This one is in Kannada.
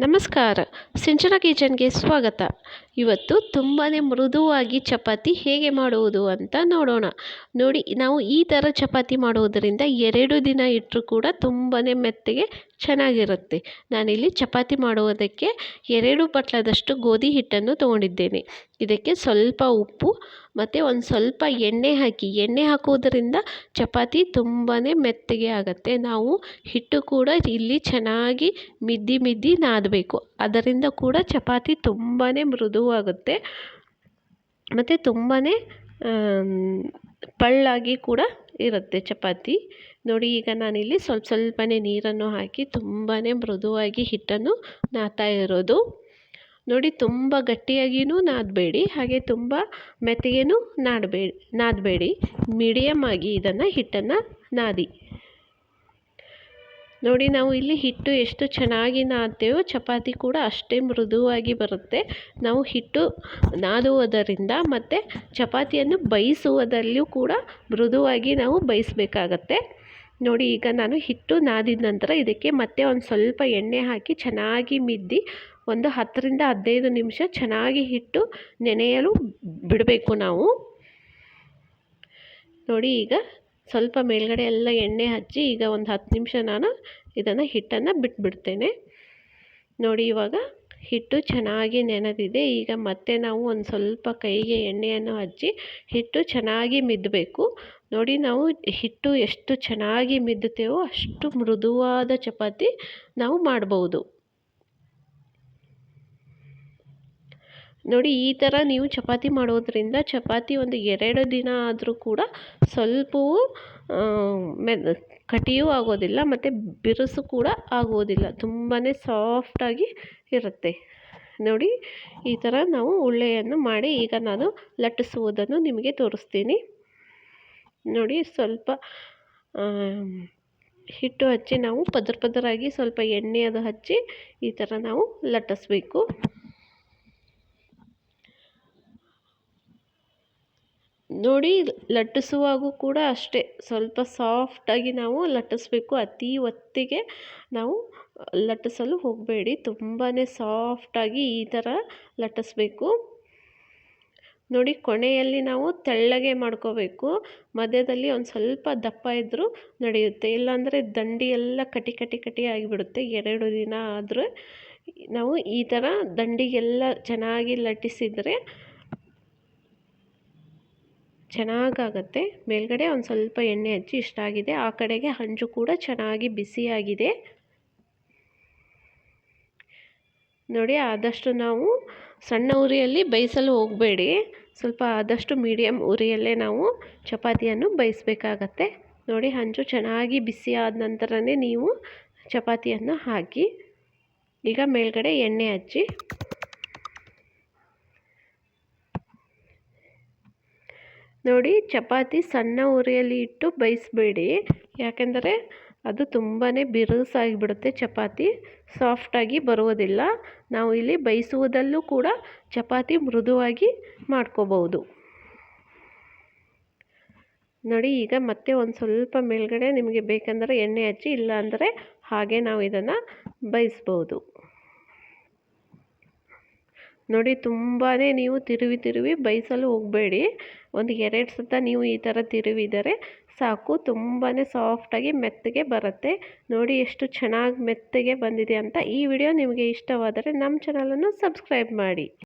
ನಮಸ್ಕಾರ, ಸಿಂಚನ ಕಿಚನ್ಗೆ ಸ್ವಾಗತ. ಇವತ್ತು ತುಂಬಾ ಮೃದುವಾಗಿ ಚಪಾತಿ ಹೇಗೆ ಮಾಡುವುದು ಅಂತ ನೋಡೋಣ. ನೋಡಿ, ನಾವು ಈ ಥರ ಚಪಾತಿ ಮಾಡುವುದರಿಂದ ಎರಡು ದಿನ ಇಟ್ಟರೂ ಕೂಡ ತುಂಬಾ ಮೆತ್ತಗೆ ಚೆನ್ನಾಗಿರುತ್ತೆ. ನಾನಿಲ್ಲಿ ಚಪಾತಿ ಮಾಡುವುದಕ್ಕೆ ಎರಡು ಬಟ್ಲದಷ್ಟು ಗೋಧಿ ಹಿಟ್ಟನ್ನು ತೊಗೊಂಡಿದ್ದೇನೆ. ಇದಕ್ಕೆ ಸ್ವಲ್ಪ ಉಪ್ಪು, ಮತ್ತು ಒಂದು ಸ್ವಲ್ಪ ಎಣ್ಣೆ ಹಾಕಿ. ಎಣ್ಣೆ ಹಾಕುವುದರಿಂದ ಚಪಾತಿ ತುಂಬಾ ಮೆತ್ತಗೆ ಆಗುತ್ತೆ. ನಾವು ಹಿಟ್ಟು ಕೂಡ ಇಲ್ಲಿ ಚೆನ್ನಾಗಿ ಮಿದ್ದಿ ಮಿದ್ದಿ ನಾದಬೇಕು. ಅದರಿಂದ ಕೂಡ ಚಪಾತಿ ತುಂಬಾ ಮೃದುವಾಗುತ್ತೆ. ಮತ್ತು ತುಂಬಾ ಪಳ್ಳಾಗಿ ಕೂಡ ಇರುತ್ತೆ ಚಪಾತಿ. ನೋಡಿ, ಈಗ ನಾನಿಲ್ಲಿ ಸ್ವಲ್ಪ ಸ್ವಲ್ಪನೇ ನೀರನ್ನು ಹಾಕಿ ತುಂಬಾ ಮೃದುವಾಗಿ ಹಿಟ್ಟನ್ನು ನಾದ್ತಾ ಇರೋದು. ನೋಡಿ, ತುಂಬ ಗಟ್ಟಿಯಾಗಿಯೂ ನಾದಬೇಡಿ, ಹಾಗೆ ತುಂಬ ಮೆತ್ತಗೆಯೂ ನಾಡಬೇಡಿ ನಾದಬೇಡಿ. ಮೀಡಿಯಮ್ ಆಗಿ ಇದನ್ನು ಹಿಟ್ಟನ್ನು ನಾದಿ. ನೋಡಿ, ನಾವು ಇಲ್ಲಿ ಹಿಟ್ಟು ಎಷ್ಟು ಚೆನ್ನಾಗಿ ನಾದ್ತೇವೋ ಚಪಾತಿ ಕೂಡ ಅಷ್ಟೇ ಮೃದುವಾಗಿ ಬರುತ್ತೆ. ನಾವು ಹಿಟ್ಟು ನಾದುವುದರಿಂದ ಮತ್ತು ಚಪಾತಿಯನ್ನು ಬಯಸುವುದರಲ್ಲಿಯೂ ಕೂಡ ಮೃದುವಾಗಿ ನಾವು ಬೇಯಿಸ್ಬೇಕಾಗತ್ತೆ. ನೋಡಿ, ಈಗ ನಾನು ಹಿಟ್ಟು ನಾದಿದ ನಂತರ ಇದಕ್ಕೆ ಮತ್ತೆ ಒಂದು ಸ್ವಲ್ಪ ಎಣ್ಣೆ ಹಾಕಿ ಚೆನ್ನಾಗಿ ಮಿದ್ದಿ ಒಂದು ಹತ್ತರಿಂದ ಹದಿನೈದು ನಿಮಿಷ ಚೆನ್ನಾಗಿ ಹಿಟ್ಟು ನೆನೆಯಲು ಬಿಡಬೇಕು ನಾವು. ನೋಡಿ, ಈಗ ಸ್ವಲ್ಪ ಮೇಲ್ಗಡೆ ಎಲ್ಲ ಎಣ್ಣೆ ಹಚ್ಚಿ ಈಗ ಒಂದು ಹತ್ತು ನಿಮಿಷ ನಾನು ಇದನ್ನು ಹಿಟ್ಟನ್ನು ಬಿಟ್ಬಿಡ್ತೇನೆ. ನೋಡಿ ಇವಾಗ ಹಿಟ್ಟು ಚೆನ್ನಾಗಿ ನೆನೆದಿದೆ. ಈಗ ಮತ್ತೆ ನಾವು ಒಂದು ಸ್ವಲ್ಪ ಕೈಗೆ ಎಣ್ಣೆಯನ್ನು ಹಚ್ಚಿ ಹಿಟ್ಟು ಚೆನ್ನಾಗಿ ಮಿದ್ದಬೇಕು ನೋಡಿ ನಾವು ಹಿಟ್ಟು ಎಷ್ಟು ಚೆನ್ನಾಗಿ ಮಿದ್ದುತ್ತೇವೋ ಅಷ್ಟು ಮೃದುವಾದ ಚಪಾತಿ ನಾವು ಮಾಡ್ಬೋದು. ನೋಡಿ, ಈ ಥರ ನೀವು ಚಪಾತಿ ಮಾಡೋದರಿಂದ ಚಪಾತಿ ಒಂದು ಎರಡು ದಿನ ಆದರೂ ಕೂಡ ಸ್ವಲ್ಪವೂ ಮೆ, ಕಟಿಯೂ ಆಗೋದಿಲ್ಲ, ಮತ್ತು ಬಿರುಸು ಕೂಡ ಆಗೋದಿಲ್ಲ. ತುಂಬಾ ಸಾಫ್ಟಾಗಿ ಇರುತ್ತೆ. ನೋಡಿ, ಈ ಥರ ನಾವು ಉಳ್ಳೆಯನ್ನು ಮಾಡಿ ಈಗ ನಾನು ಲಟ್ಟಿಸುವುದನ್ನು ನಿಮಗೆ ತೋರಿಸ್ತೀನಿ. ನೋಡಿ, ಸ್ವಲ್ಪ ಹಿಟ್ಟು ಹಚ್ಚಿ ನಾವು ಪದರ ಪದರಾಗಿ ಸ್ವಲ್ಪ ಎಣ್ಣೆ ಅದು ಹಚ್ಚಿ ಈ ಥರ ನಾವು ಲಟ್ಟಿಸ್ಬೇಕು. ನೋಡಿ ಲಟ್ಟಿಸುವಾಗೂ ಕೂಡ ಅಷ್ಟೇ. ಸ್ವಲ್ಪ ಸಾಫ್ಟಾಗಿ ನಾವು ಲಟ್ಟಿಸ್ಬೇಕು. ಅತಿ ಒತ್ತಿಗೆ ನಾವು ಲಟ್ಟಿಸಲು ಹೋಗಬೇಡಿ. ತುಂಬಾ ಸಾಫ್ಟಾಗಿ ಈ ಥರ ಲಟ್ಟಿಸ್ಬೇಕು. ನೋಡಿ, ಕೊನೆಯಲ್ಲಿ ನಾವು ತೆಳ್ಳಗೆ ಮಾಡ್ಕೋಬೇಕು. ಮಧ್ಯದಲ್ಲಿ ಒಂದು ಸ್ವಲ್ಪ ದಪ್ಪ ಇದ್ದರೂ ನಡೆಯುತ್ತೆ. ಇಲ್ಲಾಂದರೆ ದಂಡಿ ಎಲ್ಲ ಕಟಿ ಕಟಿ ಕಟಿ ಆಗಿಬಿಡುತ್ತೆ. ಎರಡು ದಿನ ಆದರೆ ನಾವು ಈ ಥರ ದಂಡಿಗೆಲ್ಲ ಚೆನ್ನಾಗಿ ಲಟ್ಟಿಸಿದರೆ ಚೆನ್ನಾಗಾಗತ್ತೆ. ಮೇಲ್ಗಡೆ ಒಂದು ಸ್ವಲ್ಪ ಎಣ್ಣೆ ಹಚ್ಚಿ ಇಷ್ಟ ಆಗಿದೆ. ಆ ಕಡೆಗೆ ಹಂಚು ಕೂಡ ಚೆನ್ನಾಗಿ ಬಿಸಿಯಾಗಿದೆ ನೋಡಿ, ಆದಷ್ಟು ನಾವು ಸಣ್ಣ ಉರಿಯಲ್ಲಿ ಬೇಯಿಸಲು ಹೋಗಬೇಡಿ. ಸ್ವಲ್ಪ ಆದಷ್ಟು ಮೀಡಿಯಮ್ ಉರಿಯಲ್ಲೇ ನಾವು ಚಪಾತಿಯನ್ನು ಬೇಯಿಸಬೇಕಾಗತ್ತೆ. ನೋಡಿ, ಹಂಚು ಚೆನ್ನಾಗಿ ಬಿಸಿ ಆದ ನಂತರನೇ ನೀವು ಚಪಾತಿಯನ್ನು ಹಾಕಿ, ಈಗ ಮೇಲ್ಗಡೆ ಎಣ್ಣೆ ಹಚ್ಚಿ ನೋಡಿ, ಚಪಾತಿ ಸಣ್ಣ ಉರಿಯಲ್ಲಿ ಇಟ್ಟು ಬೇಯಿಸ್ಬೇಡಿ. ಯಾಕೆಂದರೆ ಅದು ತುಂಬಾ ಬಿರುಸಾಗಿಬಿಡುತ್ತೆ ಚಪಾತಿ. ಸಾಫ್ಟಾಗಿ ಬರುವುದಿಲ್ಲ. ನಾವು ಇಲ್ಲಿ ಬೇಯಿಸುವುದಲ್ಲೂ ಕೂಡ ಚಪಾತಿ ಮೃದುವಾಗಿ ಮಾಡ್ಕೋಬಹುದು. ನೋಡಿ, ಈಗ ಮತ್ತೆ ಒಂದು ಸ್ವಲ್ಪ ಮೇಲ್ಗಡೆ ನಿಮಗೆ ಬೇಕೆಂದರೆ ಎಣ್ಣೆ ಹಚ್ಚಿ ಇಲ್ಲ ಅಂದರೆ ಹಾಗೆ ನಾವು ಇದನ್ನು ಬೇಯಿಸ್ಬೋದು ನೋಡಿ ತುಂಬಾ ನೀವು ತಿರುವಿ ತಿರುವಿ ಬೈಸಲು ಹೋಗಬೇಡಿ. ಒಂದು ಎರಡು ಸತ ನೀವು ಈ ಥರ ತಿರುವಿದರೆ ಸಾಕು. ತುಂಬಾ ಸಾಫ್ಟಾಗಿ ಮೆತ್ತಗೆ ಬರುತ್ತೆ. ನೋಡಿ ಎಷ್ಟು ಚೆನ್ನಾಗಿ ಮೆತ್ತಗೆ ಬಂದಿದೆ ಅಂತ ಈ ವಿಡಿಯೋ ನಿಮಗೆ ಇಷ್ಟವಾದರೆ ನಮ್ಮ ಚಾನಲನ್ನು ಸಬ್ಸ್ಕ್ರೈಬ್ ಮಾಡಿ.